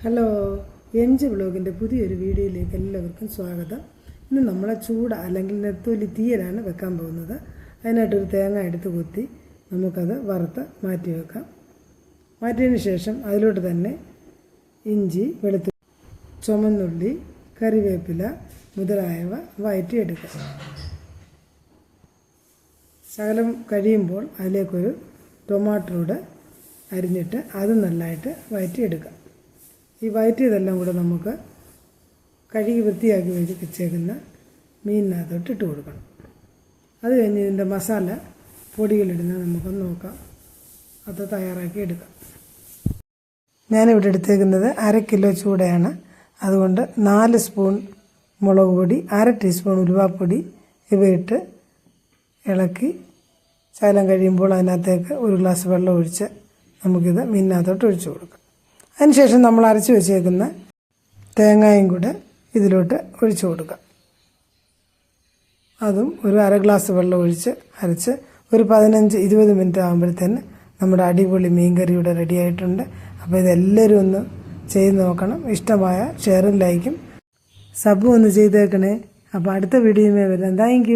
Hello M G ബ്ലോഗിന്റെ പുതിയൊരു വീഡിയോയിലേക്ക് എല്ലാവർക്കും സ്വാഗതം. ഇന്ന് നമ്മളെ ചൂട് അല്ലെങ്കിൽ നെത്തോലി തീയലാണ് വെക്കാൻ പോകുന്നത്. അതിനായിട്ടൊരു തേങ്ങ എടുത്ത് കുത്തി നമുക്കത് വറുത്ത് മാറ്റി വെക്കാം. മാറ്റിയതിന് ശേഷം അതിലോട്ട് തന്നെ ഇഞ്ചി വെളുത്തു ചുമന്നുള്ളി കറിവേപ്പില മുതലായവ വയറ്റിയെടുക്കുക ശകലം കഴിയുമ്പോൾ അതിലേക്കൊരു ടൊമാറ്റോട് അരിഞ്ഞിട്ട് അത് നല്ലതായിട്ട് വഴറ്റിയെടുക്കാം ഈ വയറ്റിയതെല്ലാം കൂടെ നമുക്ക് കഴുകി വൃത്തിയാക്കി വെച്ച് വെച്ചേക്കുന്ന മീനിനകത്തോട്ട് ഇട്ട് കൊടുക്കണം. അത് കഴിഞ്ഞ് ഇതിന്റെ മസാല പൊടികളിടുന്നത് നമുക്കൊന്ന് നോക്കാം. അത് തയ്യാറാക്കി എടുക്കാം. ഞാനിവിടെ എടുത്തേക്കുന്നത് അര കിലോ ചൂടയാണ്. അതുകൊണ്ട് നാല് സ്പൂൺ മുളക് പൊടി അര ടീസ്പൂൺ ഉലുവാപ്പൊടി ഇവയിട്ട് ഇളക്കി ശകലം കഴിയുമ്പോൾ അതിനകത്തേക്ക് ഒരു ഗ്ലാസ് വെള്ളം ഒഴിച്ച് നമുക്കിത് മീനിനകത്തോട്ട് ഒഴിച്ചു കൊടുക്കാം. അതിനുശേഷം നമ്മൾ അരച്ച് വെച്ചേക്കുന്ന തേങ്ങയും കൂടെ ഇതിലോട്ട് ഒഴിച്ചു കൊടുക്കുക അതും ഒരു അര ഗ്ലാസ് വെള്ളം ഒഴിച്ച് അരച്ച് ഒരു പതിനഞ്ച് ഇരുപത് മിനിറ്റ് ആകുമ്പോഴത്തേന് നമ്മുടെ അടിപൊളി മീൻകറി ഇവിടെ റെഡി ആയിട്ടുണ്ട്. അപ്പോൾ ഇതെല്ലാവരും ഒന്ന് ചെയ്ത് നോക്കണം. ഇഷ്ടമായ ഷെയറും ലൈക്കും. സബും ഒന്ന് ചെയ്തേക്കണേ. അപ്പോൾ അടുത്ത വീഡിയോയുമേ വരാം. താങ്ക്